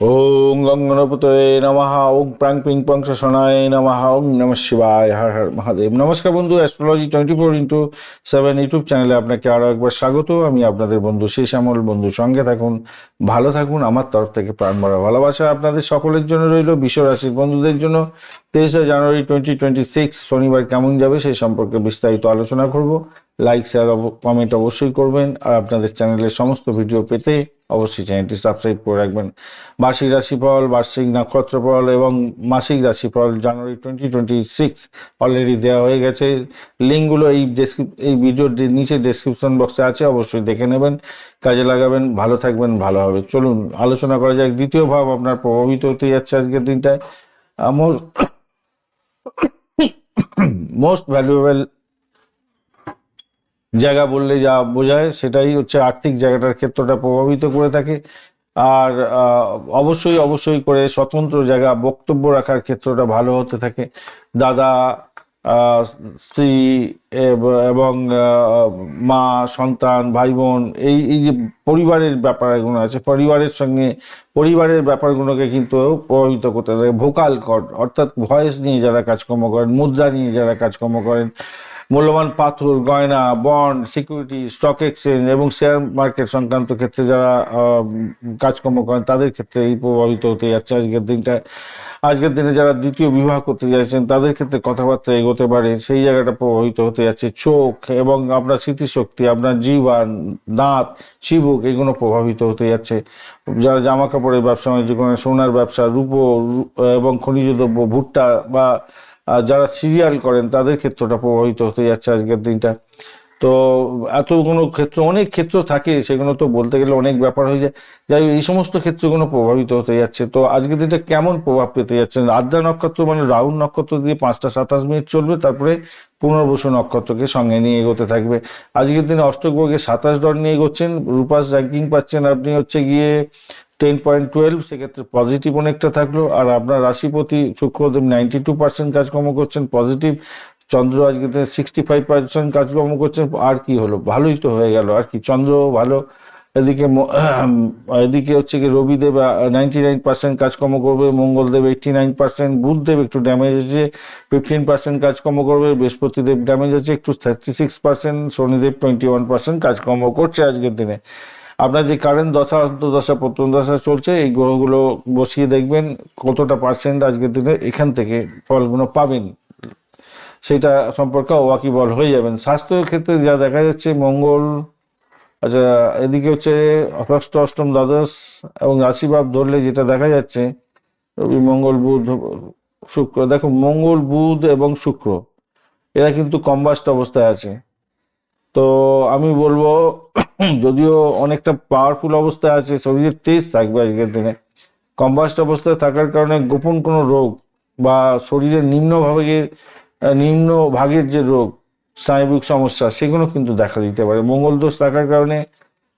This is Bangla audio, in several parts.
ওং গং গণপতয়ে নমঃ ওং প্রাং পিং পং শনায় নমঃ ওং নম শিবায়, হর হর মহাদেব। নমস্কার বন্ধু, astrology twenty four into seven YouTube চ্যানেলে আপনাকে আরও একবার স্বাগত। আমি আপনাদের বন্ধু শেষ আমল বন্ধু সঙ্গে থাকুন, ভালো থাকুন, আমার তরফ থেকে প্রাণ ভরা ভালোবাসা আপনাদের সকলের জন্য রইল বিশ্ব রাশির বন্ধুদের জন্য। তেইশে জানুয়ারি টোয়েন্টি টোয়েন্টি সিক্স শনিবার কেমন যাবে সেই সম্পর্কে বিস্তারিত আলোচনা করব। লাইক শেয়ার কমেন্ট অবশ্যই করবেন। আর আপনাদের চ্যানেলের সমস্ত ভিডিও পেতে অবশ্যই চ্যানেলটি সাবস্ক্রাইব করে রাখবেন। বার্ষিক রাশিফল, বার্ষিক নক্ষত্রফল এবং মাসিক রাশিফল January twenty twenty six already দেওয়া হয়ে গেছে। লিঙ্কগুলো এই ডেসক্রিপ এই ভিডিওর নিচে ডেসক্রিপশন বক্সে আছে, অবশ্যই দেখে নেবেন। কাজে লাগাবেন, ভালো থাকবেন, ভালো হবে। চলুন, আলোচনা করা যাক। দ্বিতীয় ভাব আপনার প্রভাবিত হতে যাচ্ছে আজকের দিনটায়। মোস্ট মোস্ট ভ্যালুয়েবল জায়গা বললে যা বোঝায়, সেটাই হচ্ছে আর্থিক জায়গাটার ক্ষেত্রটা প্রভাবিত করে থাকে। আর অবশ্যই অবশ্যই করে স্বতন্ত্র জায়গা বক্তব্য রাখার ক্ষেত্রটা ভালো হতে থাকে। দাদা স্ত্রী, এবং মা, সন্তান ভাই বোন এই এই যে পরিবারের ব্যাপারগুলো আছে, পরিবারের সঙ্গে পরিবারের ব্যাপারগুলোকে কিন্তু প্রভাবিত করতে থাকে। ভোকাল কর্ড, অর্থাৎ ভয়েস নিয়ে যারা কাজকর্ম করেন, মুদ্রা নিয়ে যারা কাজকর্ম করেন মূল্যবান পাথর, গয়না, বন্ড, সিকিউরিটি, স্টক এক্সচেঞ্জ এবং শেয়ার মার্কেট সংক্রান্ত ক্ষেত্রে যারা কাজকর্ম করেন, তাদের ক্ষেত্রে এই প্রভাবিত হতে যাচ্ছে। আজকের দিনটা, আজকের দিনে যারা দ্বিতীয় বিবাহ করতে যাচ্ছেন, তাদের ক্ষেত্রে কথাবার্তা এগোতে পারে। সেই জায়গাটা প্রভাবিত হতে যাচ্ছে। চোখ এবং আপনার স্মৃতিশক্তি, আপনার জীবন, দাঁত, চিবুক, এগুলো প্রভাবিত হতে যাচ্ছে। যারা জামা কাপড়ের ব্যবসা, বাণিজ্য করেন, সোনার ব্যবসা, রূপো এবং খনিজ দ্রব্য, ভুট্টা বা যারা সিরিয়াল করেন তাদের ক্ষেত্রটা প্রভাবিত হতে যাচ্ছে আজকের দিনটা। তো এত কোনো ক্ষেত্র, অনেক ক্ষেত্র থাকে, সেগুলো তো বলতে গেলে অনেক ব্যাপার হয়ে যায়। যাই এই সমস্ত ক্ষেত্রগুলো প্রভাবিত হতে যাচ্ছে। তো আজকের দিনটা কেমন প্রভাব পেতে যাচ্ছে? আদ্রা নক্ষত্র মানে রাহুল নক্ষত্র দিয়ে পাঁচটা সাতাশ মিনিট চলবে, তারপরে পুনর্বসু নক্ষত্রকে সঙ্গে নিয়ে এগোতে থাকবে। আজকের দিনে অষ্টগ্রহে সাতাশ ডট নিয়ে এগোচ্ছেন, রূপাস র্যাঙ্কিং পাচ্ছেন। আপনি হচ্ছে গিয়ে টেন পয়েন্ট টুয়েলভ সেক্ষেত্রে পজিটিভ অনেকটা থাকল। আর আপনার রাশিপতি শুক্রদেব নাইনটি টু পার্সেন্ট কাজকর্ম করছেন পজিটিভ চন্দ্র আজকে সিক্সটি ফাইভ পার্সেন্ট কাজকর্ম করছেন আর কি হলো? ভালোই তো হয়ে গেল। আর কি, চন্দ্র ভালো। এদিকে এদিকে হচ্ছে কি রবিদেব নাইনটি নাইন পার্সেন্ট কাজকর্ম করবে, Mangaldev eighty nine percent Buddhadeb একটু ড্যামেজ আছে ফিফটিন পার্সেন্ট কাজকর্ম করবে, বৃহস্পতিদেব ড্যামেজ আছে, একটু thirty six percent Shanidev twenty one percent কাজকর্ম করছে আজকের দিনে। আপনার যে কারেন্ট দশা অন্তর্দশা প্রত্যন্ত দশা চলছে, এই গ্রহগুলো বসিয়ে দেখবেন কতটা পার্সেন্ট আজকের দিনে এখান থেকে ফলগুলো পাবেন। সেটা সম্পর্কে ওয়াকিবল হয়ে যাবেন। স্বাস্থ্যের ক্ষেত্রে যা দেখা যাচ্ছে, মঙ্গল আচ্ছা এদিকে হচ্ছে অগস্ট অষ্টম দ্বাদশ এবং রাশিভাব ধরলে যেটা দেখা যাচ্ছে রবি মঙ্গল, বুধ, শুক্র। দেখো, মঙ্গল, বুধ এবং শুক্র, এরা কিন্তু কম্বাস্ট অবস্থায় আছে। তো আমি বলব, যদিও অনেকটা পাওয়ারফুল অবস্থায় আছে শরীরের তেজ থাকবে আজকের দিনে। কম্বাস্ট অবস্থায় থাকার কারণে গোপন কোনো রোগ বা শরীরের নিম্ন ভাগের নিম্ন ভাগের যে রোগ, স্নায়বিক সমস্যা, সেগুলো কিন্তু দেখা দিতে পারে। মঙ্গল দোষ থাকার কারণে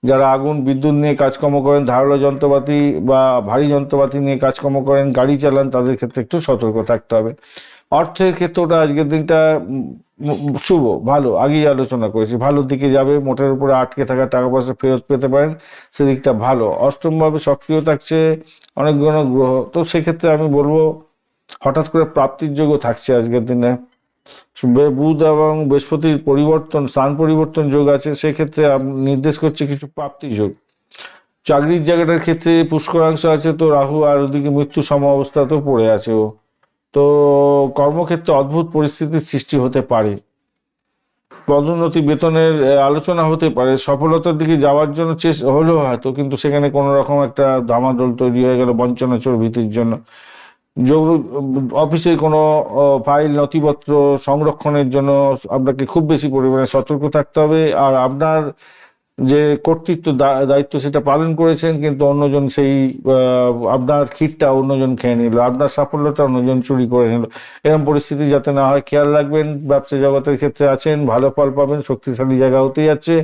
যারা আগুন, বিদ্যুৎ নিয়ে কাজকর্ম করেন, ধারালো যন্ত্রপাতি বা ভারী যন্ত্রপাতি নিয়ে কাজকর্ম করেন, গাড়ি চালান, তাদের ক্ষেত্রে একটু সতর্ক থাকতে হবে। অর্থের ক্ষেত্রটা আজকের দিনটা শুভ, ভালো, আগেই আলোচনা করেছি। ভালো দিকে যাবে, মোটের উপরে আটকে থাকা টাকা পয়সা ফেরত পেতে পারেন, সেদিকটা ভালো। অষ্টমভাবে সক্রিয় থাকছে অনেকগুলো গ্রহ তো সেক্ষেত্রে আমি বলব, হঠাৎ করে প্রাপ্তির যোগ্য থাকছে আজকের দিনে। বুধ এবং বৃহস্পতির পরিবর্তন, স্থান পরিবর্তন যোগ আছে, সেক্ষেত্রে নির্দেশ করছে কিছু প্রাপ্তি যোগ। চাকরির জায়গাটার ক্ষেত্রে পুষ্করাংশ আছে তো, রাহু আর ওদিকে মৃত্যু সম অবস্থাতেও পড়ে আছে ও। তো কর্মক্ষেত্রে অদ্ভুত পরিস্থিতির সৃষ্টি হতে পারে। পদোন্নতি বেতনের আলোচনা হতে পারে। সফলতার দিকে যাওয়ার জন্য চেষ্টা হলেও হয়তো, কিন্তু সেখানে কোনো রকম একটা দামাদল তৈরি হয়ে গেল বঞ্চনা চর্বিতির জন্য। অফিসে কোনো ফাইল নথিপত্র সংরক্ষণের জন্য আপনাকে খুব বেশি পরিমাণে সতর্ক থাকতে হবে। আর আপনার যে কর্তৃত্ব দায়িত্ব সেটা পালন করেছেন, কিন্তু অন্যজন সেই আপনার খিটটা অন্যজন খেয়ে নিল, আপনার সাফল্যটা অন্যজন চুরি করে নিল। এরকম পরিস্থিতি যাতে না হয়, খেয়াল রাখবেন। ব্যবসা জগতের ক্ষেত্রে আছেন, ভালো ফল পাবেন, শক্তিশালী জায়গা হতে যাচ্ছে।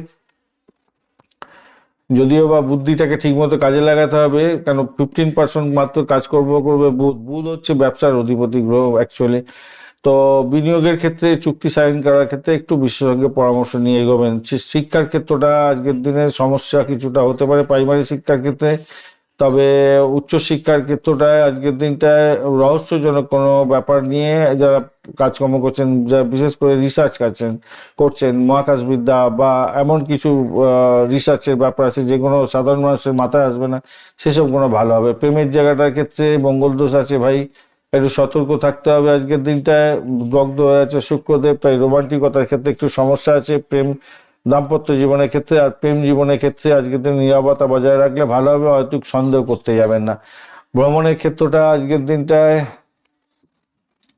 যদিও বা বুদ্ধিটাকে ঠিকমতো কাজে লাগাতে হবে, কেন ফিফটিন পার্সেন্ট মাত্র কাজ কাজকর্ম করবে বুধ। বুধ হচ্ছে ব্যবসার অধিপতি গ্রহ অ্যাকচুয়ালি তো বিনিয়োগের ক্ষেত্রে, চুক্তি সাইন করার ক্ষেত্রে একটু বিশেষজ্ঞ পরামর্শ নিয়ে এগোবেন। শিক্ষার ক্ষেত্রটা আজকের দিনে সমস্যা কিছুটা হতে পারে প্রাইমারি শিক্ষার ক্ষেত্রে। তবে উচ্চশিক্ষার ক্ষেত্রটায় আজকের দিনটায় রহস্যজনক কোনো ব্যাপার নিয়ে যারা কাজকর্ম করছেন যারা বিশেষ করে রিসার্চ করছেন করছেন, মহাকাশবিদ্যা বা এমন কিছু রিসার্চের ব্যাপার আছে যেগুলো সাধারণ মানুষের মাথায় আসবে না, সেসব কোনো ভালো হবে। প্রেমের জায়গাটার ক্ষেত্রে মঙ্গল দোষ আছে ভাই। একটু সতর্ক থাকতে হবে আজকের দিনটায়। দগ্ধ হয়ে আছে শুক্রদেব, তাই রোমান্টিকতার ক্ষেত্রে একটু সমস্যা আছে। প্রেম দাম্পত্য জীবনের ক্ষেত্রে আর প্রেম জীবনের ক্ষেত্রে আজকের দিন নিরাপত্তা বজায় রাখলে ভালো হবে হয়তো সন্দেহ করতে যাবেন না। ভ্রমণের ক্ষেত্রটা আজকের দিনটায়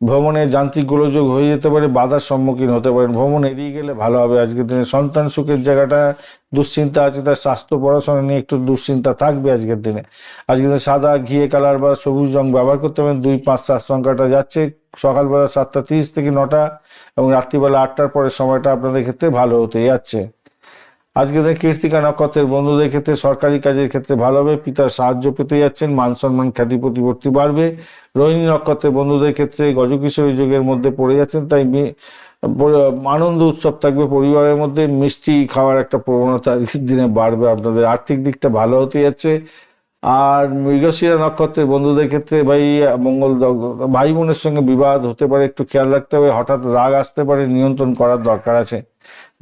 ভ্রমণে যান্ত্রিক গোলযোগ হয়ে যেতে পারে, বাধার সম্মুখীন হতে পারেন। ভ্রমণ এড়িয়ে গেলে ভালো হবে। আজকের দিনে সন্তান সুখের জায়গাটা, দুশ্চিন্তা আছে, তার স্বাস্থ্য, পড়াশোনা নিয়ে একটু দুশ্চিন্তা থাকবে আজকের দিনে। আজকের দিনে সাদা, ঘিয়ে, কালার বা সবুজ রং ব্যবহার করতে পারেন। দুই, পাঁচ, সাত সংখ্যাটা যাচ্ছে। সকালবেলা সাতটা তিরিশ থেকে নটা এবং রাত্রিবেলা আটটার পরের সময়টা আপনাদের ক্ষেত্রে ভালো হতে যাচ্ছে। আজকে দেখ কীর্তিকা নক্ষত্রের বন্ধুদের ক্ষেত্রে, সরকারি কাজের ক্ষেত্রে ভালো হবে পিতার সাহায্য পেতে যাচ্ছেন, মান সম্মান খ্যাতি প্রতিপত্তি বাড়বে। রোহিণী নক্ষত্রের বন্ধুদের ক্ষেত্রে গজকিশোরী যুগের মধ্যে পড়ে যাচ্ছেন, তাই আনন্দ উৎসব থাকবে পরিবারের মধ্যে, মিষ্টি খাওয়ার একটা প্রবণতা দিনে বাড়বে, আপনাদের আর্থিক দিকটা ভালো হতে যাচ্ছে। আর মৃগশিরা নক্ষত্রের বন্ধুদের ক্ষেত্রে ভাই, মঙ্গল ভাই বোনের সঙ্গে বিবাদ হতে পারে, একটু খেয়াল রাখতে হবে, হঠাৎ রাগ আসতে পারে, নিয়ন্ত্রণ করার দরকার আছে।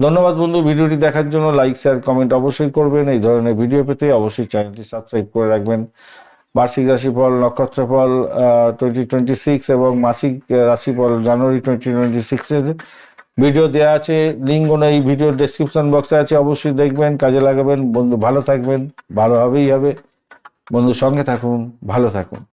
ধন্যবাদ বন্ধু, ভিডিওটি দেখার জন্য লাইক শেয়ার কমেন্ট অবশ্যই করবেন। এই ধরনের ভিডিও পেতে অবশ্যই চ্যানেলটি সাবস্ক্রাইব করে রাখবেন। বার্ষিক রাশিফল, নক্ষত্রফল টোয়েন্টি টোয়েন্টি সিক্স এবং মাসিক রাশিফল জানুয়ারি টোয়েন্টি টোয়েন্টি সিক্সের ভিডিও দেওয়া আছে। লিঙ্ক এই ভিডিওর ডেসক্রিপশন বক্সে আছে, অবশ্যই দেখবেন, কাজে লাগাবেন। বন্ধু ভালো থাকবেন, ভালোভাবেই হবে। বন্ধু সঙ্গে থাকুন ভালো থাকুন।